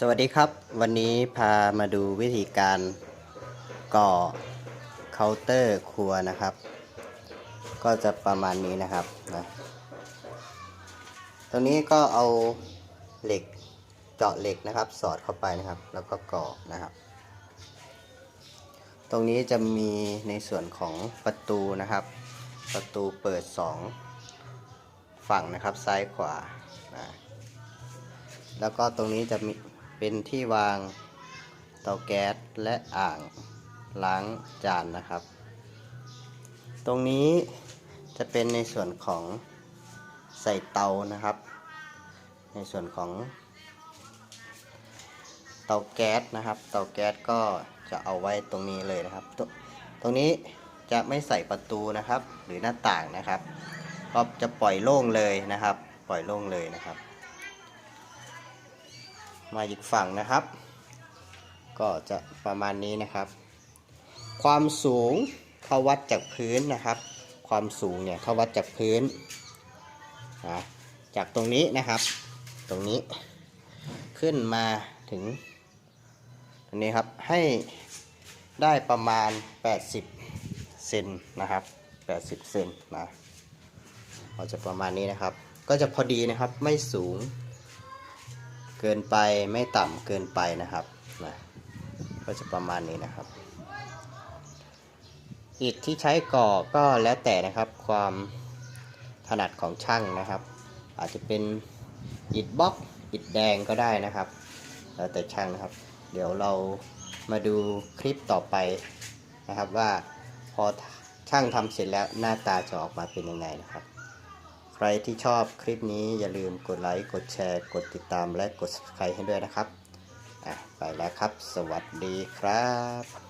สวัสดีครับ วันนี้พามาดูวิธีการก่อเคาน์เตอร์ครัวนะครับ ก็จะประมาณนี้นะครับนะตรงนี้ก็เอาเหล็กเจาะเหล็กนะครับ สอดเข้าไปนะครับ แล้วก็ก่อนะครับ ตรงนี้จะมีในส่วนของประตูนะครับ ประตูเปิดสองฝั่งนะครับซ้ายขวานะแล้วก็ตรงนี้จะมี เป็นที่วางเตาแก๊สและอ่างล้างจานนะครับ ตรงนี้จะเป็นในส่วนของใส่เตานะครับ ในส่วนของเตาแก๊สนะครับ เตาแก๊สก็จะเอาไว้ตรงนี้เลยนะครับ ตรงตรงนี้จะไม่ใส่ประตูนะครับ หรือหน้าต่างนะครับ ก็จะปล่อยโล่งเลยนะครับ ปล่อยโล่งเลยนะครับ มาอีกฝั่งนะครับ ก็จะประมาณนี้นะครับ ความสูงเขาวัดจากพื้นนะครับ ความสูงเนี่ยเขาวัดจากพื้นนะจากตรงนี้นะครับ ตรงนี้ขึ้นมาถึงตรงนี้ครับให้ได้ประมาณ 80เซนนะครับ 80เซนนะก็จะประมาณนี้นะครับ ก็จะพอดีนะครับไม่สูง เกินไปไม่ต่ำเกินไปนะครับนะก็จะประมาณนี้นะครับ อิฐที่ใช้ก่อก็แล้วแต่นะครับความถนัดของช่างนะครับ อาจจะเป็นอิฐบล็อกอิฐแดงก็ได้นะครับแล้วแต่ช่างนะครับ เดี๋ยวเรามาดูคลิปต่อไปนะครับว่าพอช่างทำเสร็จแล้วหน้าตาจะออกมาเป็นยังไงนะครับ ใครที่ชอบคลิปนี้อย่าลืมกดไลค์ กดแชร์ กดติดตามและกด subscribe ให้ด้วยนะครับ ไปแล้วครับ สวัสดีครับ